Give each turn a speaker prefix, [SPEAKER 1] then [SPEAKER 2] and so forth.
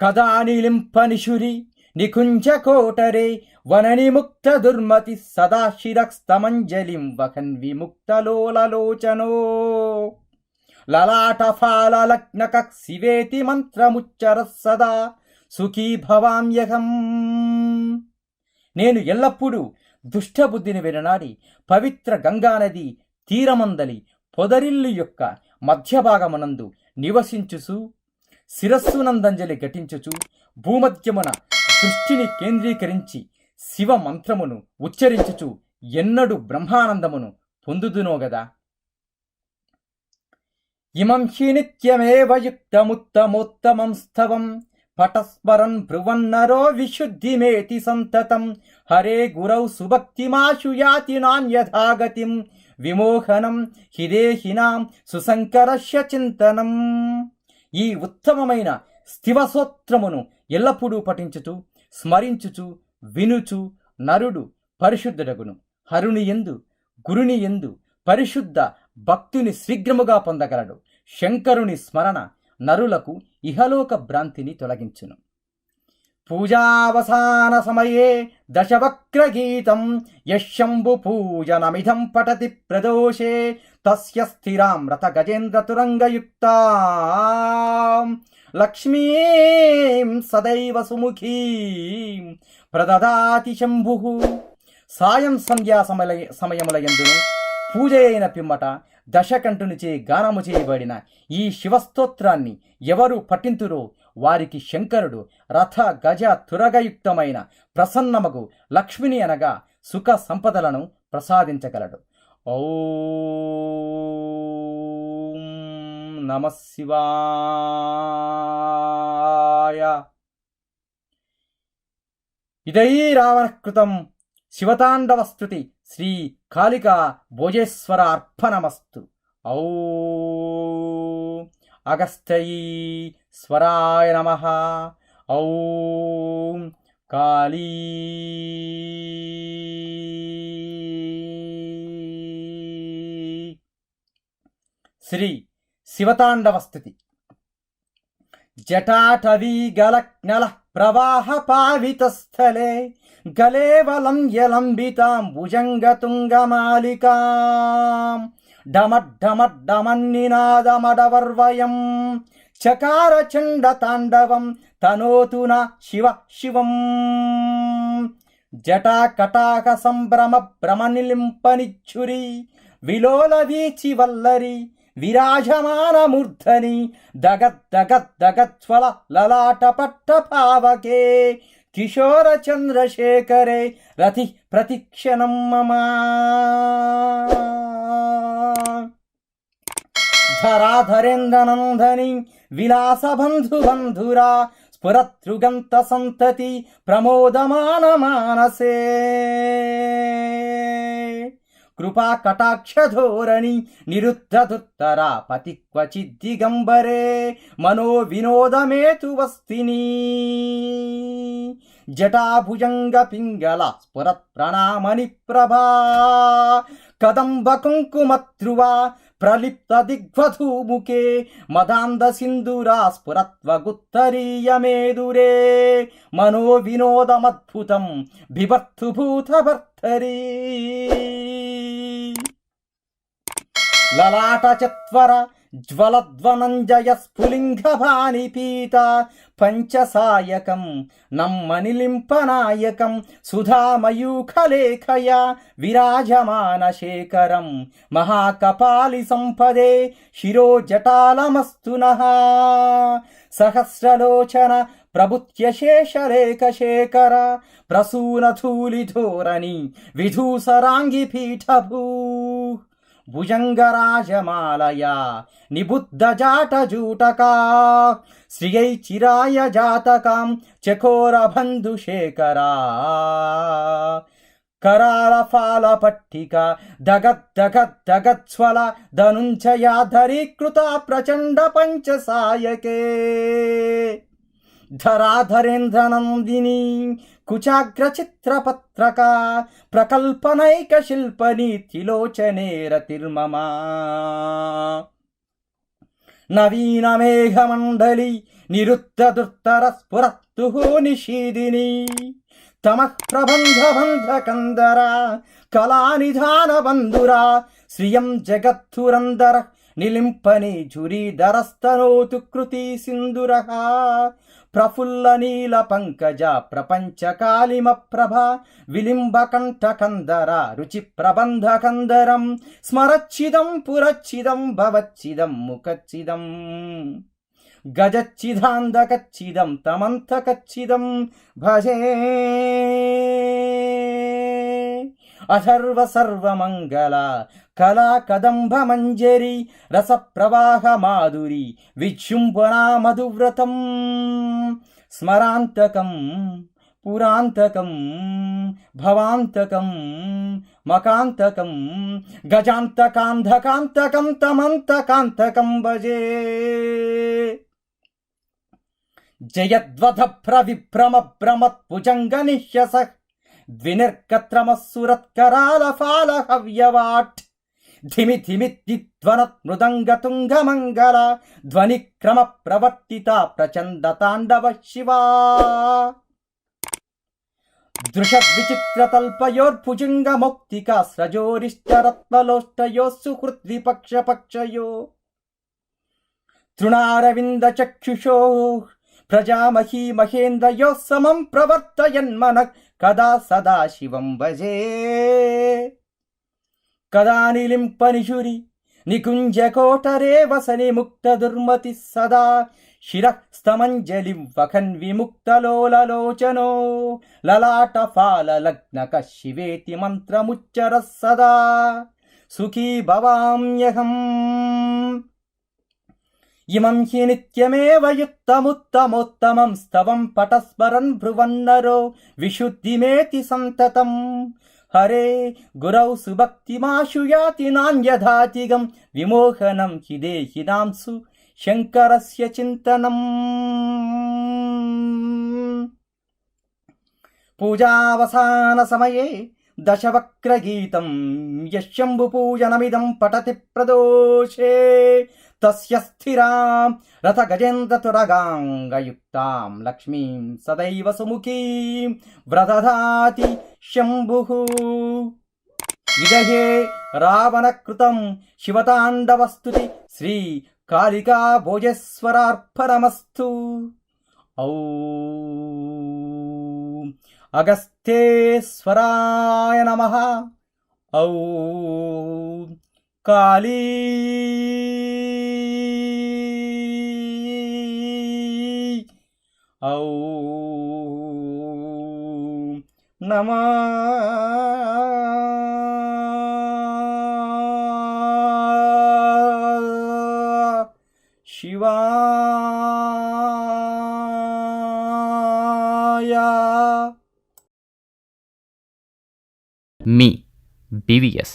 [SPEAKER 1] కదానిలింపనిషురి నికుంజకోటరే వననిముక్త దుర్మతి సదాశిరస్తమంజలిం వహన్ విముక్తలోలలోచనో లలాటఫాలలగ్నక శివేతి మంత్రముచ్చర సదా సుఖీ భవామ్యహం నేను ఎల్లప్పుడూ దుష్టబుద్ధిని విననాడి పవిత్ర గంగానది తీరమందలి పొదరిల్లు యొక్క మధ్యభాగమునందు నివసించుచు శిరస్సునందంజలి ఘటించుచు భూమధ్యమున దృష్టిని కేంద్రీకరించి శివ మంత్రమును ఉచ్చరించుచు ఎన్నడు బ్రహ్మానందమును పొందుదునో గదా? ఇమం హి నిత్యమేవ యుక్తముత్తమోత్తమం స్థవం పటస్మరన్ భ్రువన్నరో విశుద్ధిమేతి సంతతం హరే గురౌ సుభక్తిమాశు యాతి నాన్యథాగతిం విమోహనం హిదేహినాం సుసంకరస్య చింతనం ఈ ఉత్తమమైన స్థివసూత్రమును ఎల్లప్పుడూ పఠించుచు స్మరించుచు వినుచు నరుడు పరిశుద్ధుడగును. హరుని ఎందు గురుని ఎందు పరిశుద్ధ భక్తుని శీఘ్రముగా పొందగలడు. శంకరుని స్మరణ నరులకు ఇహలోక భ్రాంతిని తొలగించును. పూజావసాన సమయే దశవక్రగీతం యశంభు పూజనమిధం పఠతి ప్రదోషే తస్య స్థిరాం రథ గజేంద్ర తురంగయుక్త లక్ష్మీం సదైవ సుముఖీం ప్రదదాతి శంభు సాయం సంధ్యా సమయ సమయముల ఎందును పూజ అయిన పిమ్మట దశకంఠునిచే గానము చేయబడిన ఈ శివస్తోత్రాన్ని ఎవరు పఠింతురో వారికి శంకరుడు రథ గజ తురగయుక్తమైన ప్రసన్నమగు లక్ష్మిని అనగా సుఖ సంపదలను ప్రసాదించగలడు. ఓం నమ శివాయ. ఇదై రావణకృతం శివతాండవస్తుతి శ్రీ కాళికా భోజేశ్వర అర్పణమస్తు ఔ అగస్తయీ స్వరాయ నమ. ఔ కాళీ శ్రీ శివతాండవ స్థితి. జటాటవీ జటాటవీగలజ్ఞల ప్రవాహ పావితస్థలే గలేవలం యలంబితాం భుజంగతుంగమాలికాం. డమడ్డమడ్డమన్నినాదమడవర్వయం చకార చండ తాండవం తనోతున శివ శివం. జటా కటాక సంభ్రమ భ్రమనిలింపనిచ్చురి విలోల వీచి వల్లరి విరాజమానమూర్ధని దగద్ దగద్ దగత్వల లలాట పట్ట పావకే కిశోర చంద్రశేఖరే రతి ప్రతిక్షణం మమ. ధరాధరేంద్రనందని విలాసబంధుబంధురా స్ఫురతృగంత సంతతి ప్రమోదమాన మానసే కృపా కటాక్షధోరణి నిరుద్ధదుత్తరా పతి క్వచిద్దిగంబరే మనో వినోదమేతు వస్తిని జటాభుజంగ పింగళ స్ఫురత్ ప్రణామని ప్రభా కదంబ కుంకుమధ్రువ ప్రలిప్త దిగ్వధూముఖే మదాంద సింధురా స్ఫురత్వగుత్తరీయమేదురే మనో వినోదమద్భుతం బిభర్తుభూత భర్తరీ లలాట చత్వర జ్వలధ్వనంజయ స్ఫులింగ పీత పంచసాయకం నమ్మనిలింపనాయకం సుధామయూఖలేఖయ విరాజమాన శేఖరం మహాకపాలి సంపదే శిరోజటాలమస్తున. సహస్రలోచన ప్రభుత్యశేషరేఖ శేఖర ప్రసూనధూలిధోరణి విధూసరాంగి భుజంగరాజమాలయ నిబుద్ధ జాట జూటకా శ్రియై చిరాయ జాతకాం చకోర బంధు శేఖరా. కరాల ఫాల పట్టిక దగద్ దగద్ దగత్స్వల ధనుంజయాధరీకృత ప్రచండ పంచసాయకే. ధరాధరేంద్రనందిని కుచాగ్ర చిత్రపత్రక ప్రకల్పనైక శిల్పని త్రిలోచనే రతిర్మమా నవీనమేఘమండలి నిరుత్తదుత్తర స్ఫురత్తు నిషీదిని తమః ప్రబంధబంధకందర కళానిధాన బంధురా శ్రియం జగత్తురందర నిలింపని ఝురీధరస్తనోతు కృతి సింధుర ప్రఫుల్ల నీల పంకజ ప్రపంచ కాళిమ ప్రభ. విలింబ కంఠకందర రుచి ప్రబంధ కందరం. స్మరచ్చిదం పురచ్చిదం భవచ్చిదం ముఖచ్చిదం. గజచ్చిదాంధకచ్చిదం తమంతకచ్చిదం భజే అథర్వ సర్వమంగళ. కళా కదంబ మంజరి రస ప్రవాహ మాధురి విజృంభణా మధువ్రతం స్మరాంతకం పురాంతకం భవాంతకం మకాంతకం గజాంతకాంధకాంతకం తమంతకాంతకం భజే. జయద్వధభ్ర విభ్రమ భ్రమత్ భుజంగ నిహ్యస ద్వినిర్గత్రమస్సురత్కరాల ఫాల హవ్యవాట్ ధిమి ధిమిత్తిధ్వనత్ మృదంగ తుంగ మంగళ ధ్వని క్రమ ప్రవర్తిత ప్రచండ తాండవ శివా దృశ విచిత్ర తల్పయోర్భుజంగ మౌక్తిక స్రజోరిష్టరత్నలోష్టయో సుహృద్విపక్ష పక్షయో తృణారవింద చక్షుషో ప్రజామహీ మహేంద్రయో సమం ప్రవర్తయన్మన కదా సదా శివం భజే కదా నిలింపనిషురి నికుంజకోటరే వసని ముక్త దుర్మతి సదా శిర స్తమంజలిం వఖన్ విముక్తలోలలోచనో లలాట ఫాల లగ్నక శివేతి మంత్రముచ్చర సదా సుఖీ భవామ్యహం ఇమం హి నిత్యమేవ యుక్తముత్తమోత్తమం స్తవం పటస్మరన్ భ్రువన్నరో విశుద్ధిమేతి సంతతం. హరే గురౌ సుభక్తిమాశు యాతి నాణ్యధాతిగం విమోహనం హి దేహినాంసు శంకరస్య చింతనం. పూజావసాన సమయే దశవక్రగీతం యశంభుపూజనమిదం పఠతి ప్రదోషే. తస్య స్థిరాం రథ గజేంద్రతురగాంగయుక్తాం లక్ష్మీం సదైవ సుముఖీం వ్రదధాతి శంభు విదహే రావణకృతం శివతాండవస్తుతి శ్రీ కాళికా భోజేశ్వరార్పణమస్తు ఔ అగస్తేశ్వరాయ నమ ఔ కాళీ ఔ నమ శివాయ
[SPEAKER 2] మీ బీవీఎస్